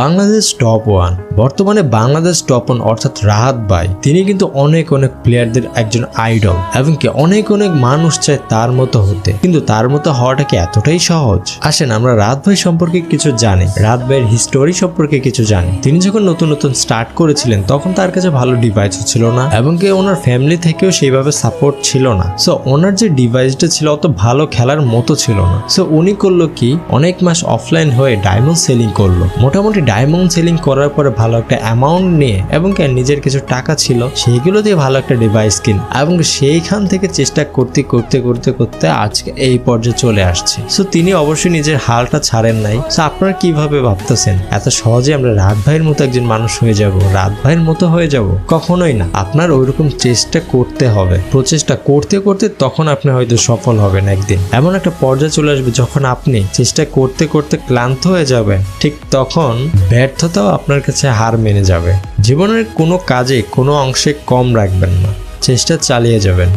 Bangladesh top one বর্তমানে Bangladesh top one অর্থাৎ রাহাত ভাই, তিনি কিন্তু অনেক অনেক প্লেয়ারদের একজন আইডল এবং কি অনেক অনেক মানুষ চায় তার মতো হতে। কিন্তু তার মতো হওয়াটা কি এতটাই সহজ? আসেন আমরা রাত ভাই সম্পর্কে কিছু জানি। রাত ভাইয়ের হিস্টোরি সম্পর্কে কিছু জানি। তিনি যখন নতুন নতুন স্টার্ট করেছিলেন, তখন তার কাছে ভালো ডিভাইসও ছিল না এবং কি ওনার ফ্যামিলি থেকেও সেইভাবে সাপোর্ট ছিল না। সো ওনার যে ডিভাইসটা ছিল, অত ভালো খেলার মতো ছিল না। সো উনি করল কি, অনেক মাস অফলাইন হয়ে ডায়মন্ড সেলিং করল। মোটামুটি ডায়মন্ড সেলিং করার পরে ভালো একটা অ্যামাউন্ট নিয়ে এবং নিজের কিছু টাকা ছিল, সেইগুলো দিয়ে ভালো একটা ডিভাইস কিন। এবং সেইখান থেকে চেষ্টা করতে করতে করতে করতে আজকে এই পর্যায়ে চলে আসছে। সো তিনি অবশ্যই নিজের হালটা ছাড়েন নাই। সো আপনারা কীভাবে ভাবতেছেন? এত সহজে আমরা রাত ভাইয়ের মতো একজন মানুষ হয়ে যাব? রাত ভাইয়ের মতো হয়ে যাব? কখনোই না। আপনার ওইরকম চেষ্টা করতে হবে। প্রচেষ্টা করতে করতে তখন আপনি হয়তো সফল হবেন একদিন। এমন একটা পর্যায়ে চলে আসবে যখন আপনি চেষ্টা করতে করতে ক্লান্ত হয়ে যাবেন। ঠিক তখন ব্যর্থতাও আপনার কাছে হার মেনে যাবে। জীবনের কোনো কাজে কোনো অংশে কম রাখবেন না। চেষ্টা চালিয়ে যাবেন।